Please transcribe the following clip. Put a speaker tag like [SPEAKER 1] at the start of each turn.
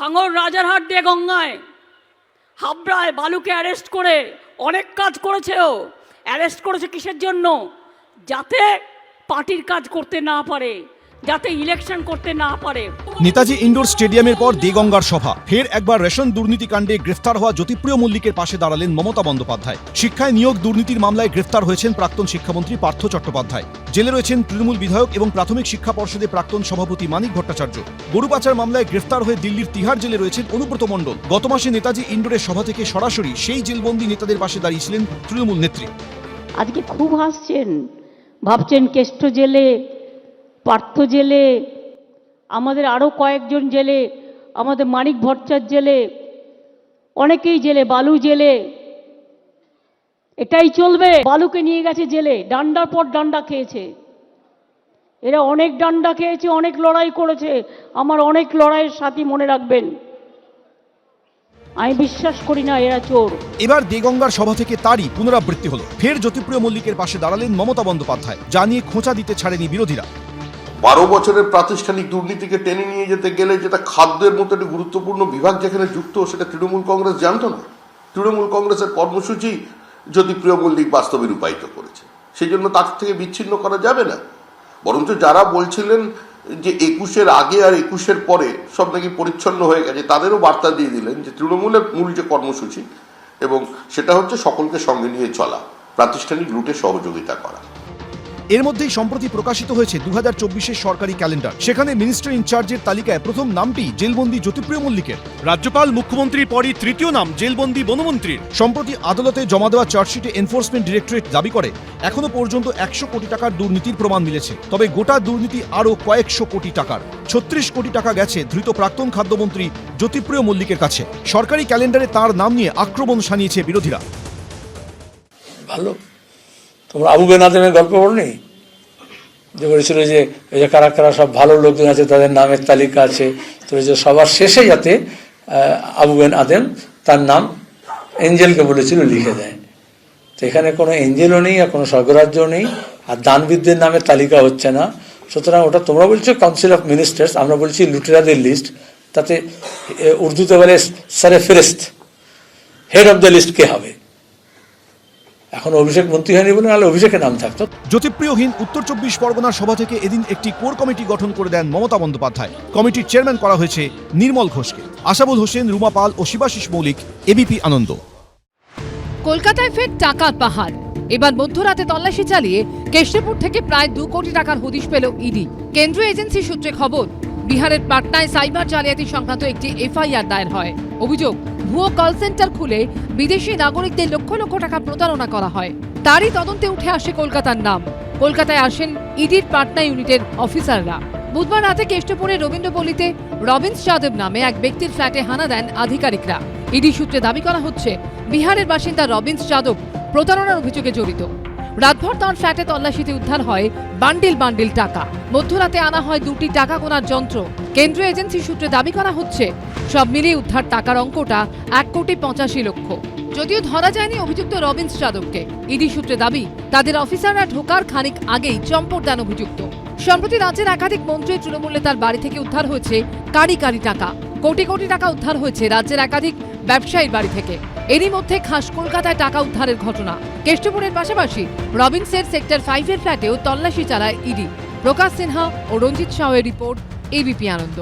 [SPEAKER 1] ভাঙর রাজারহাট দিয়ে গঙ্গায়। হাবড়ায় বালুকে অ্যারেস্ট করে অনেক কাজ করেছে ও অ্যারেস্ট করেছে কিসের জন্য? যাতে পার্টির কাজ করতে না পারে, যাতে ইলেকশন করতে না পারে।
[SPEAKER 2] নেতাজি ইন্ডোর স্টেডিয়ামের পর দেগঙ্গার সভা। ফের একবার রেশন দুর্নীতিকাণ্ডে গ্রেফতার হওয়া জ্যোতিপ্রিয় মল্লিকের পাশে দাঁড়ালেন মমতা বন্দ্যোপাধ্যায়। শিক্ষায় নিয়োগ দুর্নীতির মামলায় গ্রেফতার হয়েছেন প্রাক্তন শিক্ষামন্ত্রী পার্থ চট্টোপাধ্যায়। জেলে রয়েছেন তৃণমূল বিধায়ক এবং প্রাথমিক শিক্ষা পর্ষদে প্রাক্তন সভাপতি মানিক ভট্টাচার্য। গরু পাচার মামলায় গ্রেফতার হয়ে দিল্লির তিহার জেলে রয়েছেন অনুব্রত মণ্ডল। গত মাসে নেতাজি ইন্ডোরের সভা থেকে সরাসরি সেই জেলবন্দি নেতাদের পাশে দাঁড়িয়েছিলেন তৃণমূল নেত্রী।
[SPEAKER 1] আজকে খুব হাসছেন। ভাবছেন কেষ্ট জেলে, পার্থ জেলে আমাদের আরও কয়েকজন জেলে, আমাদের মানিক ভট্টার জেলে, অনেকেই জেলে, বালু জেলে। এটাই চলবে। বালুকে নিয়ে গেছে জেলে, ডান্ডার পর ডান্ডা খেয়েছে। এরা অনেক ডান্ডা খেয়েছে, অনেক লড়াই করেছে। আমার অনেক লড়াইয়ের সাথী মনে রাখবেন। আমি বিশ্বাস করি না এরা চোর।
[SPEAKER 2] এবার দেগঙ্গার সভা থেকে তারই পুনরাবৃত্তি হলো। ফের জ্যোতিপ্রিয় মল্লিকের পাশে দাঁড়ালেন মমতা বন্দ্যোপাধ্যায়, যা নিয়ে খোঁচা দিতে ছাড়েনি বিরোধীরা।
[SPEAKER 3] বারো বছরের প্রাতিষ্ঠানিক দুর্নীতিকে টেনে নিয়ে যেতে গেলে যেটা খাদ্যের মতো একটি গুরুত্বপূর্ণ বিভাগ যেখানে যুক্ত, সেটা তৃণমূল কংগ্রেস জানতো না। তৃণমূল কংগ্রেসের কর্মসূচি যদি প্রিয় মল্লিক বাস্তবে রূপায়িত করেছে সেই জন্য তার থেকে বিচ্ছিন্ন করা যাবে না। বরঞ্চ যারা বলছিলেন যে একুশের আগে আর একুশের পরে সব নাকি পরিচ্ছন্ন হয়ে গেছে, তাদেরও বার্তা দিয়ে দিলেন যে তৃণমূলের মূল যে কর্মসূচি এবং সেটা হচ্ছে সকলকে সঙ্গে নিয়ে চলা, প্রাতিষ্ঠানিক লুটে সহযোগিতা করা।
[SPEAKER 2] এর মধ্যেই সম্প্রতি প্রকাশিত হয়েছে দু হাজার সরকারি ক্যালেন্ডার। সেখানে মিনিস্টার ইনচার্জের তালিকায় প্রথম নামটি জেলবন্দি জ্যোতিপ্রিয় মল্লিকের। রাজ্যপাল মুখ্যমন্ত্রীর পরই তৃতীয় নাম জেলবন্দি বনমন্ত্রীর। সম্প্রতি আদালতে জমা দেওয়া চার্জশিটে এনফোর্সমেন্ট ডিরেক্টরেট দাবি করে, এখনও পর্যন্ত একশো কোটি টাকার দুর্নীতির প্রমাণ মিলেছে। তবে গোটা দুর্নীতি আরও কয়েকশো কোটি টাকার। ছত্রিশ কোটি টাকা গেছে ধৃত প্রাক্তন খাদ্যমন্ত্রী জ্যোতিপ্রিয় মল্লিকের কাছে। সরকারি ক্যালেন্ডারে তার নাম নিয়ে আক্রমণ সানিয়েছে বিরোধীরা।
[SPEAKER 4] ভালো। তোমরা আবু বেনাদেমের গল্প পড়নি? যে বলেছিল যে, এই যে কারা কারা সব ভালো লোকজন আছে, তাদের নামের তালিকা আছে, তো যে সবার শেষে যাতে আবু বেন আদেম তার নাম এঞ্জেলকে বলেছিল লিখে দেয়। তো এখানে কোনো এঞ্জেলও নেই আর কোনো স্বর্গরাজ্যও নেই, আর দানবিদদের নামের তালিকা হচ্ছে না। সুতরাং ওটা তোমরা বলছো কাউন্সিল অফ মিনিস্টার্স আমরা বলছি লুটেরাদের লিস্ট তাতে উর্দুতে বলে সারে ফেরেস্ত হেড অফ দ্য লিস্ট কে হবে? এখন অভিষেক মন্ত্রী হয়নি বলে নাহলে অভিষেকের নাম থাকতো।
[SPEAKER 2] জ্যোতিপ্রিয়হীন উত্তর চব্বিশ পরগনার সভা থেকে এদিন একটি কোর কমিটি গঠন করে দেন মমতা বন্দ্যোপাধ্যায়। কমিটির চেয়ারম্যান করা হয়েছে নির্মল ঘোষকে। আশাবুল হোসেন রুমা পাল ও শিবাশিস মৌলিক এবিপি আনন্দ।
[SPEAKER 5] কলকাতায় ফের টাকার পাহাড়। এবার মধ্যরাতে তল্লাশি চালিয়ে কেশরপুর থেকে প্রায় দু কোটি টাকার হদিশ পেল ইডি। কেন্দ্রীয় এজেন্সি সূত্রে খবর বিহারের পাটনায় সাইবার জালিয়াতি সংক্রান্ত একটি এফআইআর দায়ের হয়। অভিযোগ, ভুয়ো কল সেন্টার খুলে বিদেশি নাগরিকদের লক্ষ লক্ষ টাকা প্রতারণা করা হয়। তারই তদন্তে উঠে আসে কলকাতার নাম। কলকাতায় আসেন ইডির পাটনা ইউনিটের অফিসাররা। বুধবার রাতে কেষ্টপুরের রবীন্দ্রপল্লীতে রবিন্স যাদব নামে এক ব্যক্তির ফ্ল্যাটে হানা দেন আধিকারিকরা। ইডি সূত্রে দাবি করা হচ্ছে, বিহারের বাসিন্দা রবিন্স যাদব প্রতারণার অভিযোগে জড়িত। রাতভর তাঁর ফ্ল্যাটে তল্লাশিতে উদ্ধার হয় বান্ডিল বান্ডিল টাকা। মধ্যরাতে আনা হয় দুটি টাকা গোনার যন্ত্র। কেন্দ্রীয় এজেন্সি সূত্রে দাবি করা হচ্ছে, সব মিলিয়ে উদ্ধার টাকার অঙ্কটা এক কোটি পঁচাশি লক্ষ। যদিও ধরা যায়নি অভিযুক্ত রবিন্স যাদবকে। ইডি সূত্রে দাবি, তাদের অফিসাররা ঢোকার খানিক আগেই চম্পট দেন অভিযুক্ত। সম্প্রতি রাজ্যের একাধিক মন্ত্রী তৃণমূলে তার বাড়ি থেকে উদ্ধার হয়েছে কারি কারি টাকা। কোটি কোটি টাকা উদ্ধার হয়েছে রাজ্যের একাধিক ব্যবসায়ীর বাড়ি থেকে। এরই মধ্যে খাস কলকাতায় টাকা উদ্ধারের ঘটনা। কেষ্টপুরের পাশাপাশি রবিনসের সেক্টর ফাইভের ফ্ল্যাটেও তল্লাশি চালায় ইডি। প্রকাশ সিনহা ও রঞ্জিত শাহের রিপোর্ট এবিপি আনন্দ।